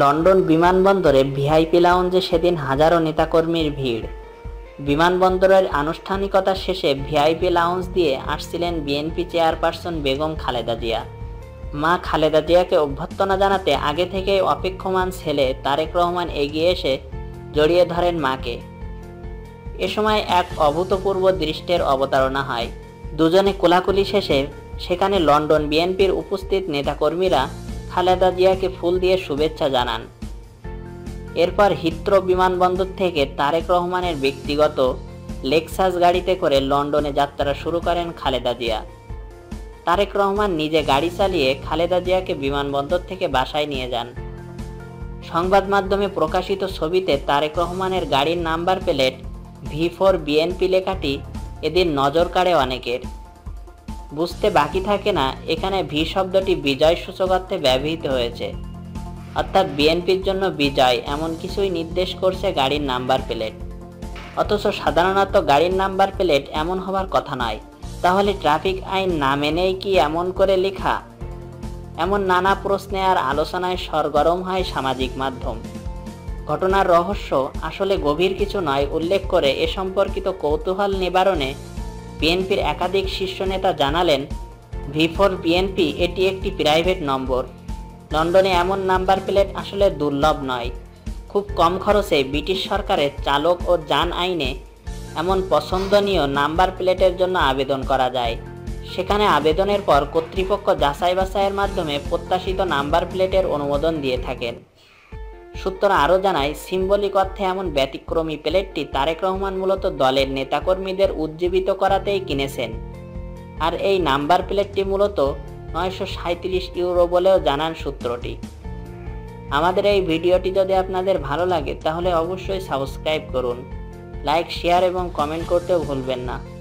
London বিমানবন্দরে VIP লাউঞ্জে সেদিন হাজারো নেতাকর্মীর ভিড়। বিমানবন্দরের আনুষ্ঠানিকতা শেষে ভিআইপি লাউঞ্জ দিয়ে আসছিলেন বিএনপি চেয়ারপারসন বেগম খালেদা জিয়া। মা খালেদা জিয়াকে অভ্যর্থনা জানাতে আগে থেকেই অপেক্ষমান ছেলে তারেক রহমান এগিয়ে এসে জড়িয়ে ধরেন মাকে। এ সময় এক অভূতপূর্ব দৃষ্টের অবতারণা হয়। দুজনে কোলাকুলি শেষে সেখানে লন্ডন বিএনপির উপস্থিত নেতাকর্মীরা খালেদা জিয়াকে ফুল দিয়ে শুভেচ্ছা জানান। এরপর হিথ্রো বিমানবন্দর থেকে তারেক রহমানের ব্যক্তিগত লেক্সাস গাড়িতে করে লন্ডনে যাত্রা শুরু করেন খালেদা জিয়া। তারেক রহমান নিজে গাড়ি চালিয়ে খালেদা জিয়াকে বিমানবন্দর থেকে বাসায় নিয়ে যান। সংবাদ মাধ্যমে প্রকাশিত ছবিতে তারেক রহমানের গাড়ির number plate V four BNP লেখাটি এদিন নজর কাড়ে অনেকের। বুঝতে বাকি থাকে না, এখানে ভি শব্দটি বিজয় সূচকার্থে ব্যবহৃত হয়েছে। অর্থাৎ বিএনপির জন্য বিজয় এমন কিছুই নির্দেশ করছে গাড়ির নাম্বার প্লেট। অথচ সাধারণত গাড়ির নাম্বার প্লেট এমন হবার কথা নয়। তাহলে ট্রাফিক আইন না মেনেই কি এমন করে লেখা? এমন নানা প্রশ্নে আর আলোচনায় সরগরম হয় সামাজিক মাধ্যম। ঘটনার রহস্য আসলে গভীর কিছু নয়, উল্লেখ করে এ সম্পর্কিত কৌতূহল নিবারণে বিএনপির একাধিক শীর্ষ নেতা জানালেন, ভি ফোর বিএনপি এটি একটি প্রাইভেট নম্বর। লন্ডনে এমন নাম্বার প্লেট আসলে দুর্লভ নয়। খুব কম খরচে ব্রিটিশ সরকারের চালক ও যান আইনে এমন পছন্দনীয় নাম্বার প্লেটের জন্য আবেদন করা যায়। সেখানে আবেদনের পর কর্তৃপক্ষ যাচাই বাছাইয়ের মাধ্যমে প্রত্যাশিত নাম্বার প্লেটের অনুমোদন দিয়ে থাকেন। সূত্র আরও জানায়, সিম্বলিক অর্থে এমন ব্যতিক্রমী প্লেটটি তারেক রহমান মূলত দলের নেতাকর্মীদের উজ্জীবিত করাতেই কিনেছেন। আর এই নাম্বার প্লেটটি মূলত নয়শো ইউরো বলেও জানান সূত্রটি। আমাদের এই ভিডিওটি যদি আপনাদের ভালো লাগে, তাহলে অবশ্যই সাবস্ক্রাইব করুন। লাইক, শেয়ার এবং কমেন্ট করতেও ভুলবেন না।